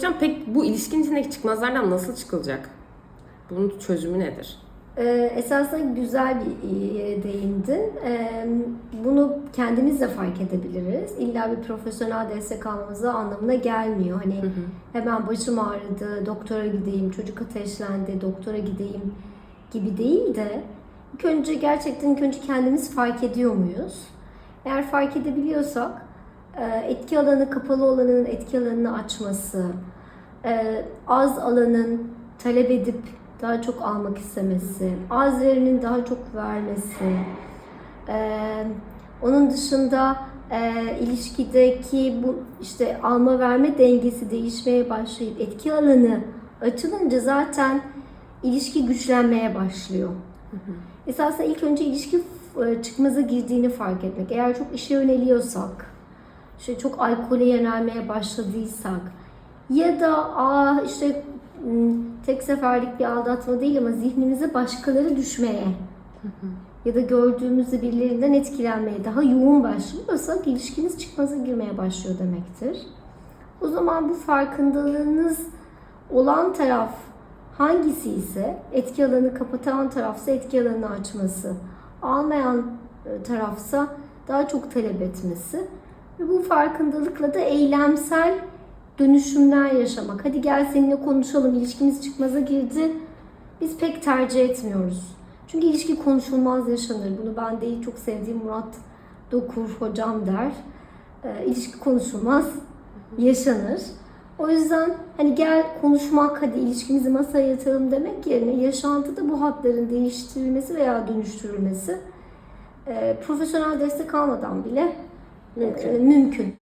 Hocam pek bu ilişkin içindeki çıkmazlardan nasıl çıkılacak? Bunun çözümü nedir? Ee, esasında güzel bir yere değindin. Ee, bunu kendimiz de fark edebiliriz. İlla bir profesyonel destek almamıza anlamına gelmiyor. Hani hemen başım ağrıdı, doktora gideyim, çocuk ateşlendi, doktora gideyim gibi değil de ilk önce gerçekten ilk önce kendimiz fark ediyor muyuz? Eğer fark edebiliyorsak e, etki alanı kapalı olanın etki alanını açması, e, az alanın talep edip daha çok almak istemesi, az verinin daha çok vermesi, e, onun dışında ilişkideki bu işte alma verme dengesi değişmeye başlayıp etki alanı açılınca zaten ilişki güçlenmeye başlıyor. Esasında ilk önce ilişki e, çıkmaza girdiğini fark etmek. Eğer çok işe yöneliyorsak, işte çok alkole yönelmeye başladıysak ya da aa işte m, tek seferlik bir aldatma değil ama zihnimize başkaları düşmeye ya da gördüğümüzde birilerinden etkilenmeye daha yoğun başlıyorsak ilişkiniz çıkmaza girmeye başlıyor demektir. O zaman bu farkındalığınız olan taraf hangisi ise etki alanı kapatan tarafsa etki alanını açması, almayan tarafsa daha çok talep etmesi ve bu farkındalıkla da eylemsel dönüşümler yaşamak. Hadi gel seninle konuşalım, ilişkimiz çıkmaza girdi. Biz pek tercih etmiyoruz. Çünkü ilişki konuşulmaz yaşanır. Bunu ben değil çok sevdiğim Murat Dokur hocam der. E, ilişki konuşulmaz yaşanır. O yüzden hani gel konuşmak, hadi ilişkimizi masaya yatıralım demek yerine yaşantıda bu hatların değiştirilmesi veya dönüştürülmesi e, profesyonel destek almadan bile Mümkün. e, mümkün.